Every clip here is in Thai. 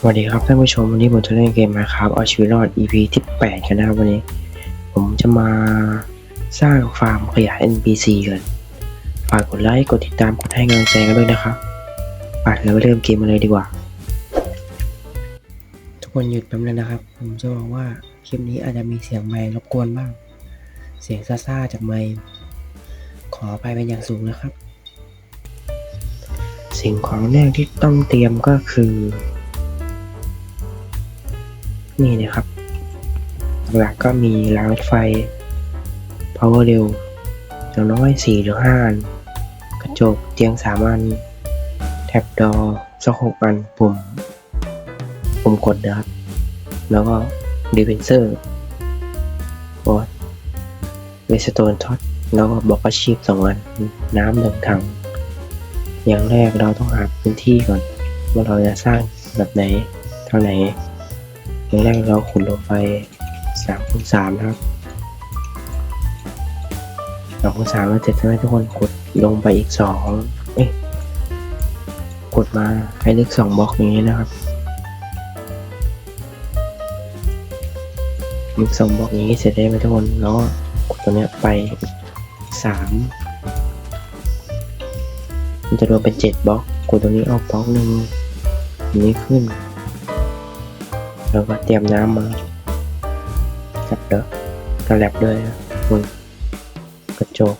สวัสดีครับท่านผู้ชมวันนี้ผมจะเล่นเกมมาครับเอาชีวิตรอด EP ที่ 8 กันนะครับวันนี้ ผมจะมาสร้างฟาร์มขยะ NPC กันฝากกดไลค์กดติดตามกดให้กำลังใจกันด้วยนะครับไปแล้วเริ่มเกมมาเลยดีกว่า ทุกคนหยุดแป๊บนึงนะครับ ผมจะบอกว่าคลิปนี้อาจจะมีเสียงไมค์รบกวนบ้าง เสียงซ่าๆจากไมค์ขอไปเป็นอย่างสูงนะครับ สิ่งของแรกที่ต้องเตรียมก็คือ นี่นะครับ หลักก็มีรางรถไฟ power เร็วอย่างน้อย4หรือ5อันกระจกเตียง 3 อัน แท็บดอสักหกอันปุ่มปุ่มกดนะครับ แล้วก็ดีเฟนเซอร์บอสเวสโตนท็อตแล้วก็บล็อกอาชีพสองอัน น้ำหนึ่งถัง อย่างแรกเราต้องหาพื้นที่ก่อน ว่าเราจะสร้างแบบไหนเท่าไหน อย่างแรกเราขุดลงไปสามคูณสามนะครับสองคูณสามแล้วเสร็จใช่ไหมทุกคนขุดลงไปอีกสองเอ้ยขุดมาให้ลึกสองบล็อกอย่างนี้นะครับลึกสองบล็อกอย่างนี้เสร็จได้ไหมทุกคนแล้วก็ขุดตัวเนี้ยไปอีกสามมันจะรวมเป็นเจ็ดบล็อกขุดตัวนี้ออกบล็อกหนึ่งนี้ขึ้น แล้วก็เตรียมน้ำมาจับเด้อกระแลบด้วยนะบนกระจก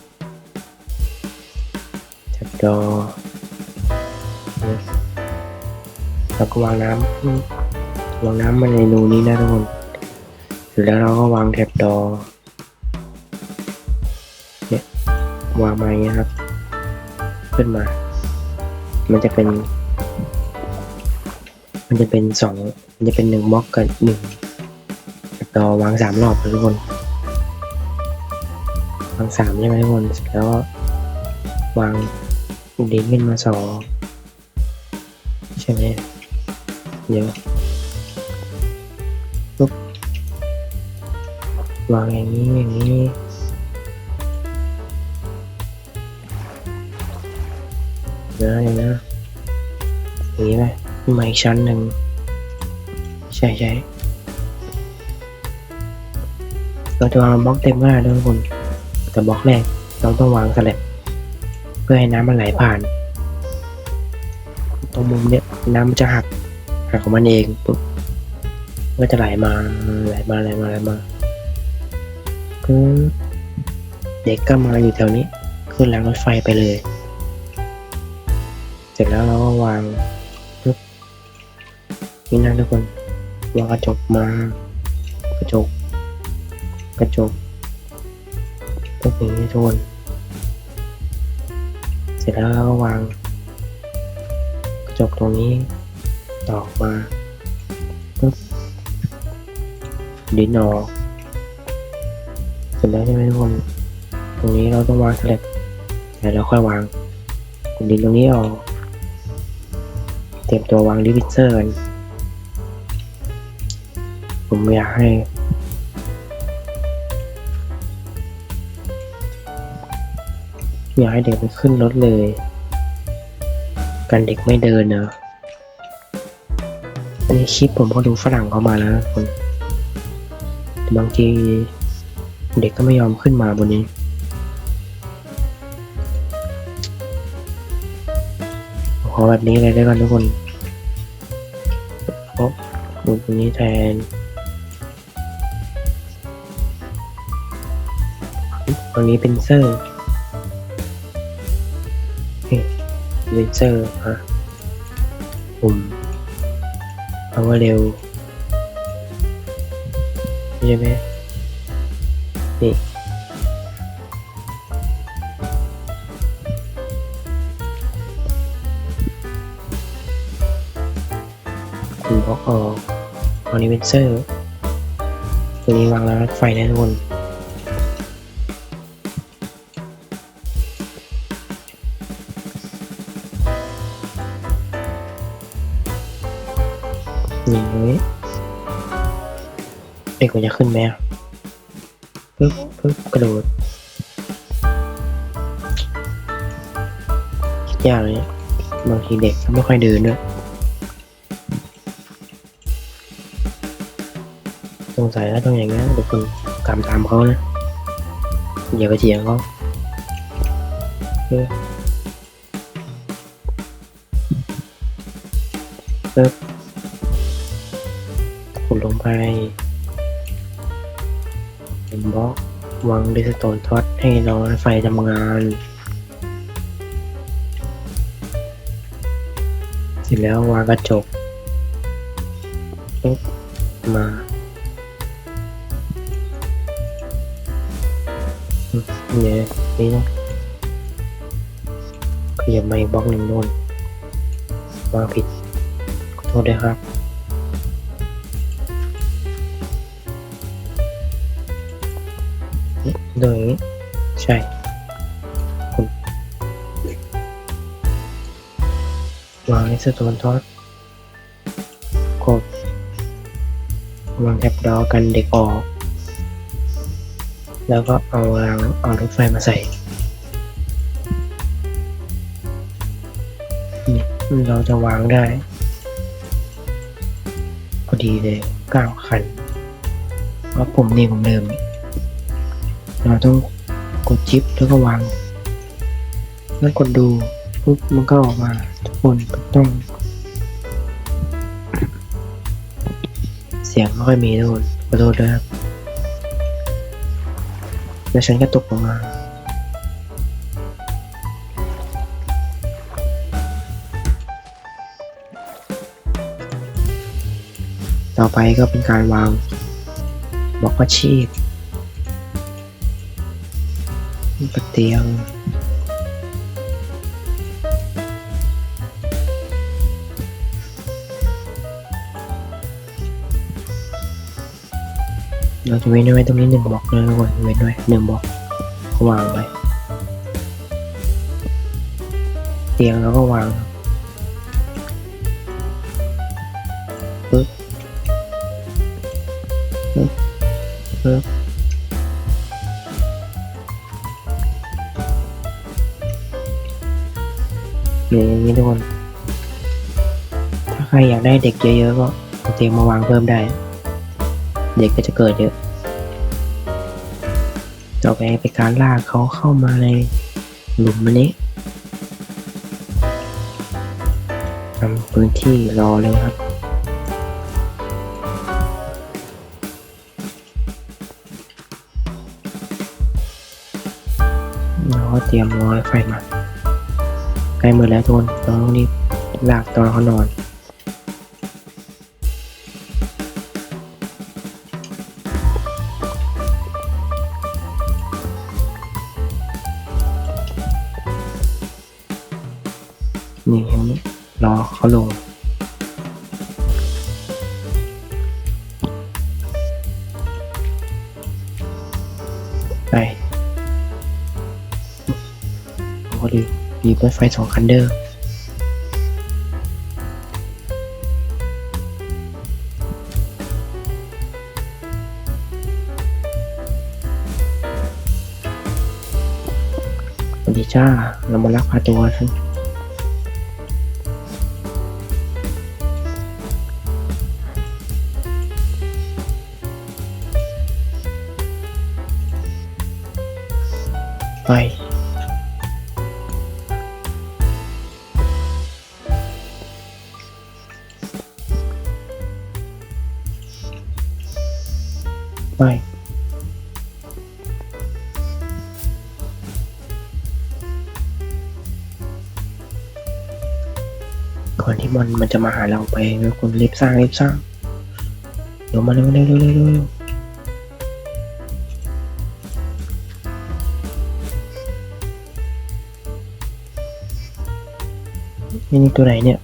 จับดอแล้วก็วางน้ำวางน้ำมาในรูนี้นะทุกคนเสร็จแล้วเราก็วางแถบดอเนี่ยวางมาอย่างเงี้ยครับ ขึ้นมา มันจะเป็น มันจะเป็นสองมันจะเป็นหนึ่งบล็อกกับหนึ่งต่อวางสามรอบทุกคนวางสามใช่ไหมทุกคนเสร็จแล้ว วางดินขึ้นมาสองใช่ไหมเดี๋ยวปุ๊บวางอย่างนี้อย่างนี้นะเดี๋ยวนะอย่างนี้ไหม ขึ้นมาอีกชั้นหนึ่งใช่ใช่เราจะวางบล็อกเต็มก็ได้ทุกคนแต่บล็อกแรกเราต้องวางสลับเพื่อให้น้ำมันไหลผ่าน ตรงมุมเนี้ยน้ำมันจะหักหักของมันเองปุ๊บมันก็จะไหลมาไหลมาไหลมาไหลมาคือเด็กก็มาอยู่แถวนี้ ขึ้นรางรถไฟไปเลย เสร็จแล้วเราก็วาง นี่นะทุกคนวางกระจกมากระจก กระจกตรงนี้ทุกคนเสร็จแล้วเราก็วาง กระจกตรงนี้ต่อกมาปึ๊บดินออกเสร็จแล้วใช่ไหมทุกคนตรงนี้เราต้องวางสลับแล้วเราค่อยวางดินตรงนี้ออก เตรียมตัววางดิวิเซอร์กัน ผมอยากให้อยากให้เด็กไปขึ้นรถเลย กันเด็กไม่เดินเนอะอันนี้คลิปผมก็ดูฝรั่งเขามาแล้วคนแต่บางทีเด็กก็ไม่ยอมขึ้นมาบนนี้ ขอแบบนี้เลยได้ก่อนทุกคนโอ้ดูตรงนี้แทน ตรงนี้เป็นเซอร์เป็นเซอร์ฮะปุ่มเอาว่าเร็วใช่ไหมนี่คุณบล็อกออกอันนี้เป็นเซอร์ ตัวนี้วางแล้วไฟแน่นอน มันจะขึ้นไหมปึ๊บปึ๊บกระโดดคิดยากเลยบางทีเด็กก็ไม่ค่อยเดินด้วยสงสัยแล้วต้องอย่างนี้นทุกคนตามตามเขานะอย่าไปเถียงเขาเออปึ๊บขุดลงไป บล็อกวางดิสโตนท็อตให้รอไฟทำงาน เสร็จแล้ววางกระจกปึ๊บมาเนี่ยนี่นะขยับมาอีกบล็อกหนึ่งโน่นวางผิดขอโทษด้วยครับ โดยอย่างนี้ ใช่คุณวางในสโตนทอดกดวางแท็บดอกันเด็กออก แล้วก็เอารางเอารถไฟมาใส่นี่เราจะวางได้พอดีเลยเก้าคันเพราะผมนี่ผมเดิม เราต้องกดชิปแล้วก็วางแล้วกดดูปุ๊บมันก็ออกมาทุกคนต้อง เสียงไม่ค่อยมีทุกคนขอโทษด้วยครับแล้วฉันก็ตกลงมาต่อไปก็เป็นการวางบล็อกอาชีพ เตียง เราจะเว้นไว้ตรงนี้หนึ่งบล็อกเลยทุกคนเว้นไว้หนึ่งบล็อกวางไปเตียงแล้วก็วางปึ๊บปึ๊บปึ๊บ นี่อย่างนี้ทุกคน ถ้าใครอยากได้เด็กเยอะๆก็เอาเตียงมาวางเพิ่มได้ เด็กก็จะเกิดเยอะ ต่อไปเป็นการลากเขาเข้ามาในหลุมอันนี้ทำพื้นที่รอเลยครับเราก็เตรียมร้อยไฟมา ใกล้มือแล้วทุกคนเราต้องรีบลากตอนเขานอนนี่เห็นไหมรอเขาลง ดีมีเปิดไฟสองคันเดอร์สวัสดีจ้า เรามาลักพาตัวฉันไป ไป ก่อนที่มันมันจะมาหาเราไปทุกคนรีบสร้างรีบสร้าง เดี๋ยวมาเร็วเร็วเร็วเร็วเร็วนี่ตัวไหนเนี่ย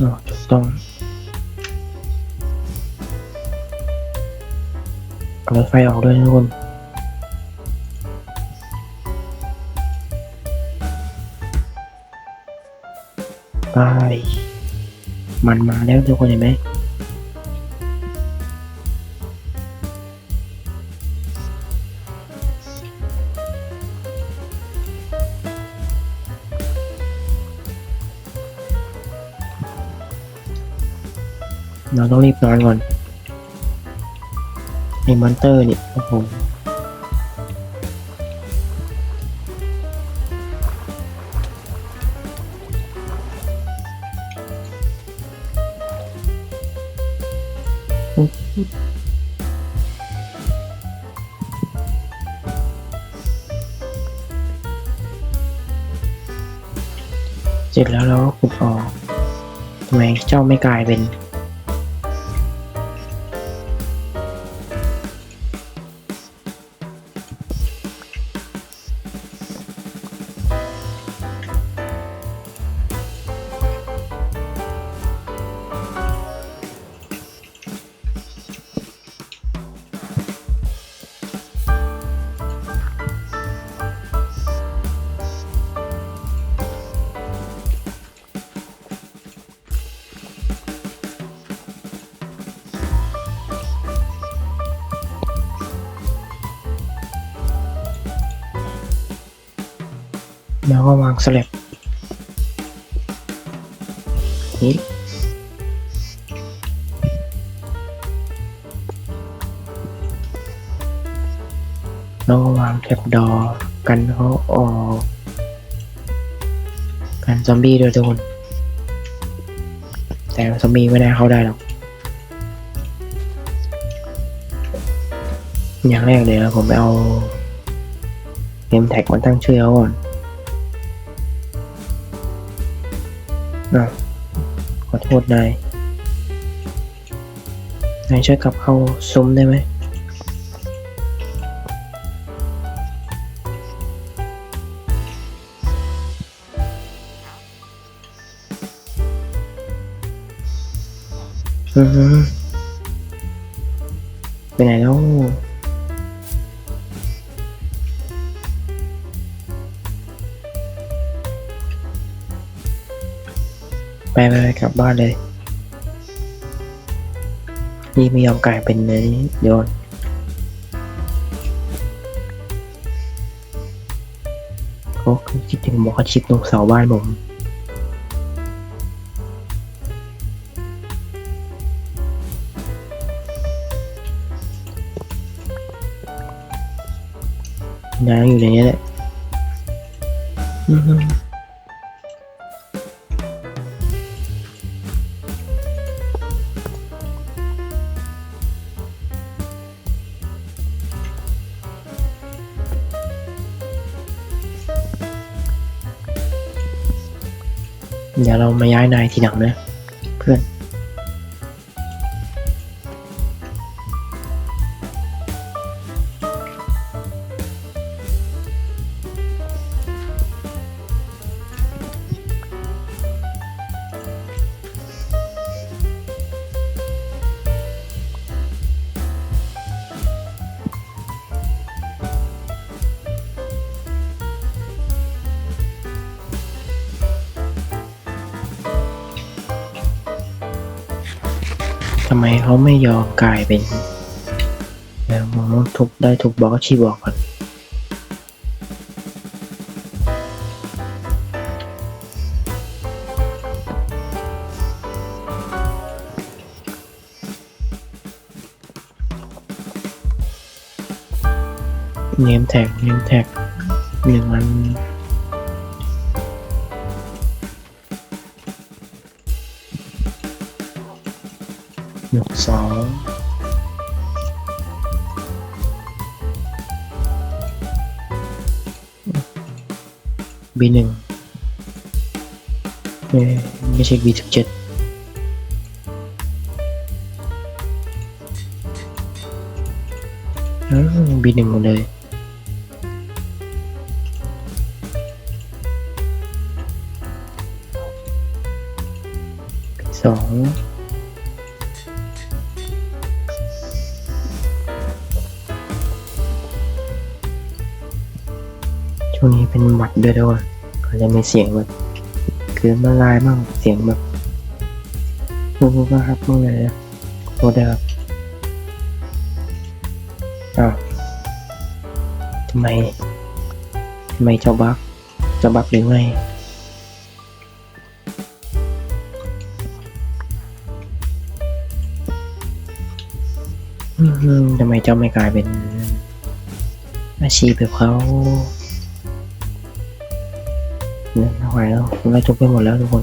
อ๋อถูกต้อง รถไฟออกด้วยทุกคนไปมันมาแล้วทุกคนเห็นไหมเราต้องรีบนอนก่อน นี่มอนเตอร์นี่โอ้โหเสร็จแล้วเราก็ขุดออกทำไมเจ้าไม่กลายเป็น แล้วก็วางแท็บดอกันเขาออกกันซอมบี้ด้วยทุกคน แต่ซอมบี้ไม่ได้เข้าได้หรอก อย่างแรกเลยนะผมไปเอาเกมแท็กมาตั้งชื่อเขาก่อนอะขอโทษนายนายช่วยกลับเข้าซุ้มได้ไหม ไปไหนแล้วไปไปกลับบ้านเลย นี่ไม่ยอมกลายเป็นเลยโยนเขาคิดถึงบอกเขาชิปตรงเสาบ้านผม นางอยู่ในนี้แหละอือฮึเดี๋ยวเรามาย้ายนายทีหลังนะ เพื่อน ไม่ยอมกลายเป็นแล้วมองทุบได้ทุบบล็อกชีบอกก่อนเนมแท็กเนมแท็กหนึ่งอัน หนึ่งสองบีหนึ่งไม่ไม่ใช่บีสิบเจ็ดบีหนึ่งหมดเลยสอง เป็นหวัดด้วยด้วยก็จะมีเสียงแบบคือมันลายบ้างเสียงแบบพูดว่าครับบ้างเลยนะโทษด้วยครับอ้าวทำไมทำไมเจ้าบักเจ้าบักหรือไงทำไมเจ้าไม่กลายเป็นอาชีพแบบเขา เนี่ยไม่ไหวแล้วเราจบไปหมดแล้วทุกคน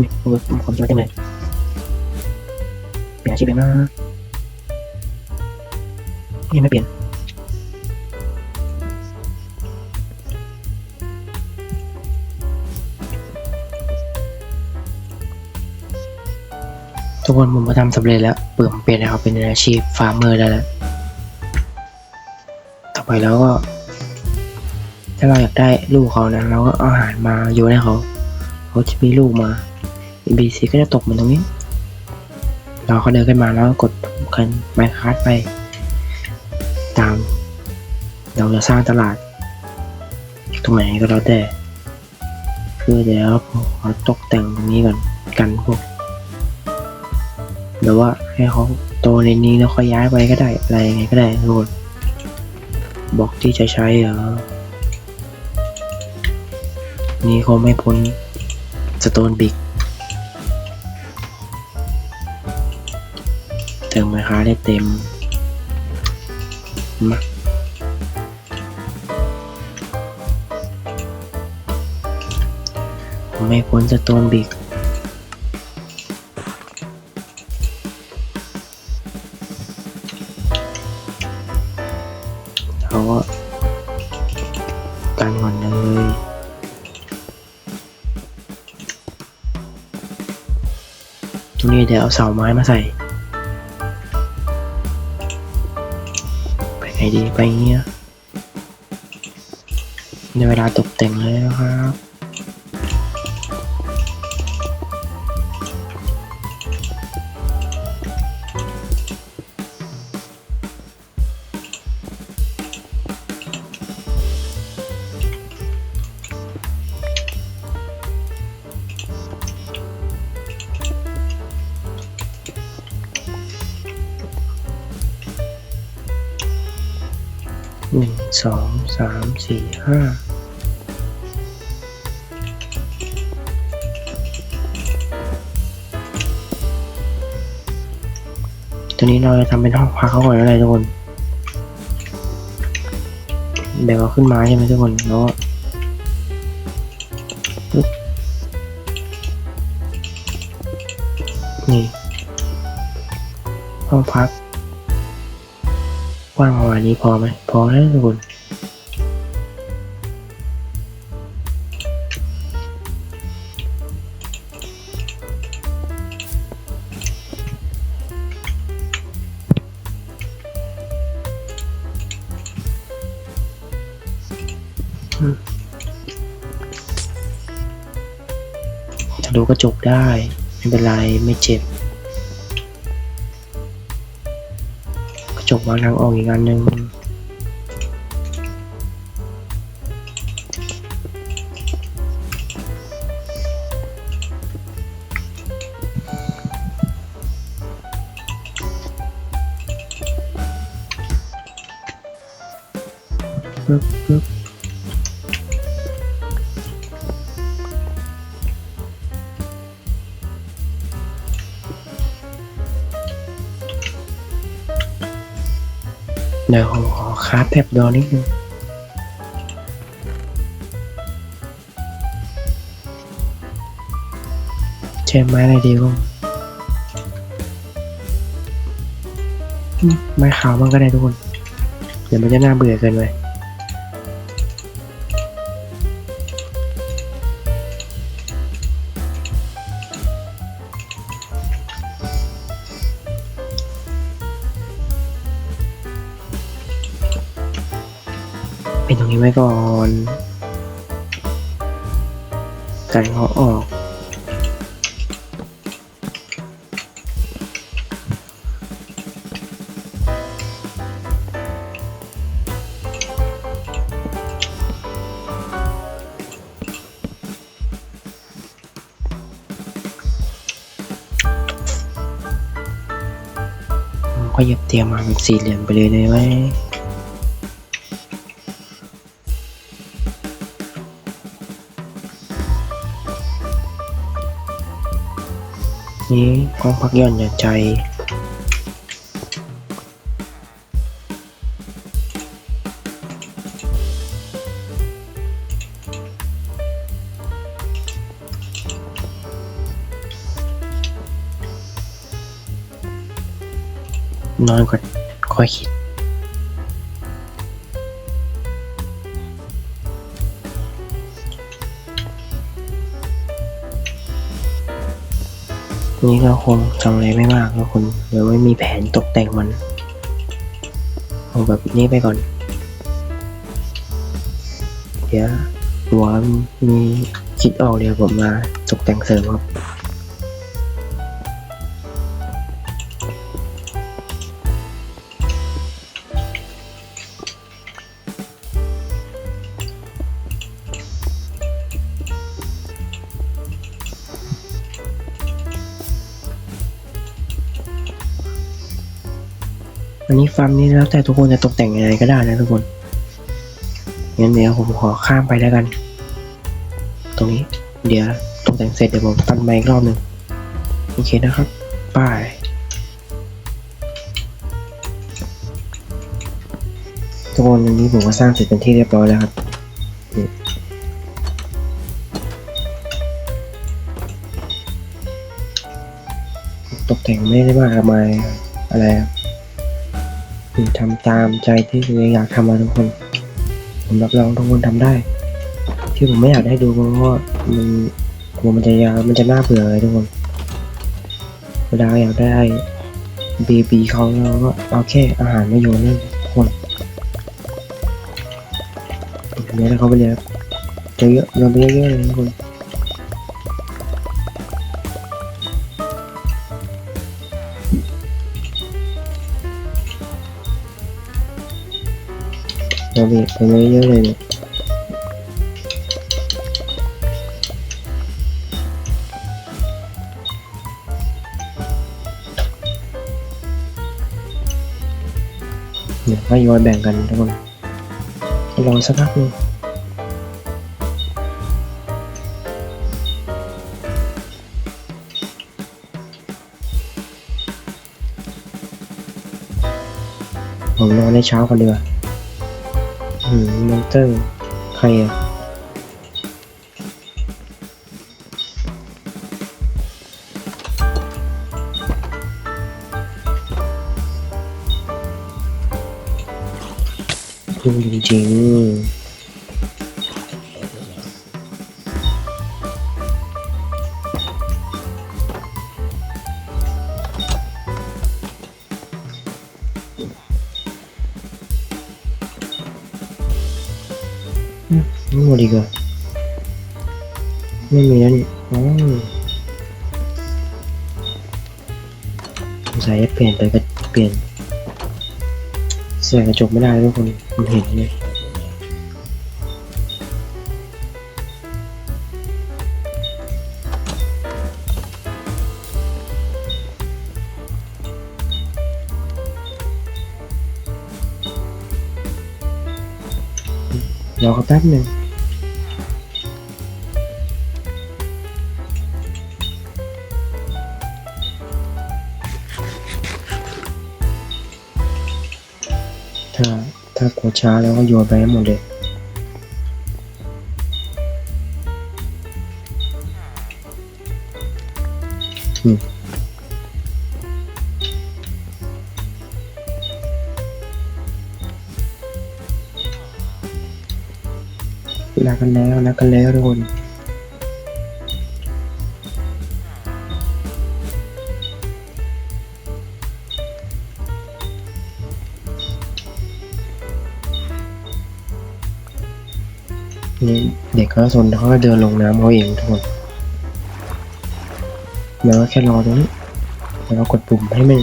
นี่ผมผมจะไปไหนเปลี่ยนอาชีพเป็นะยังไม่เปลี่ยนทุกคนผมมาทำสำเร็จแล้วเปิดเปลี่ยนให้เขาเป็นอาชีพฟาร์มเมอร์ได้แล้ว ไปแล้วก็ ถ้าเราอยากได้ลูกเขานะเราก็เอาอาหารมาโยนให้เขา เขาจะมีลูกมา BC ก็จะตกมือนตรงนี้ เราก็เดินขึ้นมาแล้วก็กดคันไมค์คัสไป ตาม เราจะสร้างตลาด ตรงไหนก็แล้วแต่ คือเดี๋ยวขอตกแต่งตรงนี้ก่อนกันพวกหรือว่าให้เขาโตในนี้แล้วค่อยย้ายไปก็ได้อะไรไงก็ได้ทุกคน บอกที่จะใช้เหรอ นี่คงไม่พ้นสโตนบิกเติมไมค้าได้เต็มมาไม่พ้นสโตนบิก เดี๋ยวเอาเสาไม้มาใส่ ไปไงดีไปเงี้ยในเวลาตกแต่งเลยนะครับ สามสี่ห้าตัวนี้เราจะทำเป็นห้องพักเขาก่อนอะไรทุกคนแบบเอาขึ้นมาใช่ไหมทุกคนแล้วนี่ห้องพักกว้างประมาณนี้พอไหมพอแล้วทุกคน จกได้ ไม่เป็นไรไม่เจ็บ กระจกวางทางออกอีกอันหนึ่งปึ๊บปึ๊บ ดี๋ยวผมขอคาดแท็บดอนิดนึงใช้ไม้อะไรดีบ้างไม้ขาวบ้างก็ได้ทุกคน เดี๋ยวมันจะน่าเบื่อเกินไป เป็นตรงนี้ไว้ก่อนกันเขาออกผมก็หยิบเตียมมาเป็นสี่เหลี่ยมไปเลยเลยไห นี้ห้องพักหย่อนหย่อนใจ นอนก่อนค่อยคิด นี่ก็คงทำอะไรไม่มากแล้วคุณเดี๋ยวไม่มีแผนตกแต่งมันเอาแบบนี้ไปก่อน เดี๋ยวหัวมีคิดออกเดี๋ยวผมมาตกแต่งเสริมครับ อันนี้ฟาร์มนี้แล้วแต่ทุกคนจะตกแต่งยังไงก็ได้นะทุกคนงั้นเดี๋ยวผมขอข้ามไปแล้วกัน ตรงนี้ เดี๋ยวตกแต่งเสร็จเดี๋ยวผมตัดไมค์อีกรอบหนึ่งโอเคนะครับป้ายทุกคนอันนี้ผมก็สร้างเสร็จเป็นที่เรียบร้อยแล้วครับตกแต่งไม่ได้มากมายอะไรครับ คือทำตามใจที่ตัวเองอยากทำมาทุกคน ผมรับรองทุกคนทำได้ ที่ผมไม่อยากให้ดูเพราะว่ามันกลัวมันจะยาวมันจะน่าเบื่อเลยทุกคน เวลาอยากได้เบบีเขาเราก็เอาแค่อาหารมาโยนให้คนอย่างนี้แล้วเขาไปเลยครับเยอะๆเราไปเยอะๆเลยทุกคน เราไปไปเยอะเลยเนี่ยเดี๋ยวก็โยนแบ่งกันทุกคนรอสักพักนึงผมนอนในเช้ากันดีกว่า มมอนเตอร์ ใครอะ ไม่หมดอีกเหรอไม่มีแล้วนี่อ๋อสงสัยจะเปลี่ยนไปก็เปลี่ยนเสียกระจกไม่ได้ทุกคนมันเห็นเลยรอเขาแป๊บหนึ่ง ช้าแล้วก็โยนไปให้หมดเลยรักกันแล้วรักกันแล้วทุกคน เด็กเขาสนเขาก็เดินลงน้ำเขาเองทุกคนแล้วก็แค่รอตรงนี้แล้วก็กดปุ่มให้มัน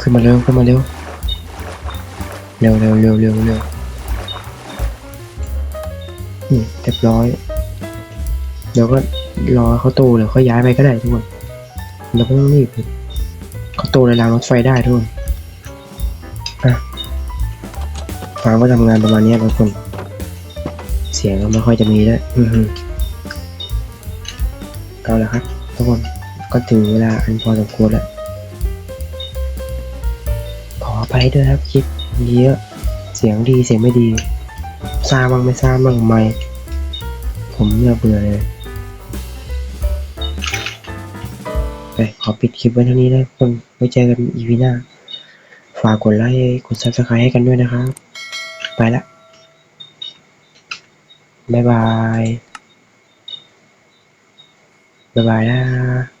ขึ้นมาเร็วขึ้นมาเร็วเร็วเร็วเร็วเร็วเร็วนี่เรียบร้อยเดี๋ยวก็รอเขาโตเดี๋ยวเขาย้ายไปก็ได้ทุกคนเราไม่ต้องรีบ เขาโตในรางรถไฟได้ทุกคนอะฟาร์มก็ทำงานประมาณนี้ทุกคน เสียงก็ไม่ค่อยจะมีด้วอือเอาละครับทุกคนก็ถึงเวลาอันพอสมควรแล้ว ขอไปด้วยครับคลิปเยอะ เสียงดีเสียงไม่ดีซาบ้างไม่ซาบ้างไม่ ผมเลือกเบื่อเลย ไปขอปิดคลิปไว้เท่านี้นะทุกคนไว้เจอกันอีพีหน้า ฝากกดไลค์กดซับสไครต์ให้กันด้วยนะครับ ไปละ บ๊ายบาย บ๊ายบายนะ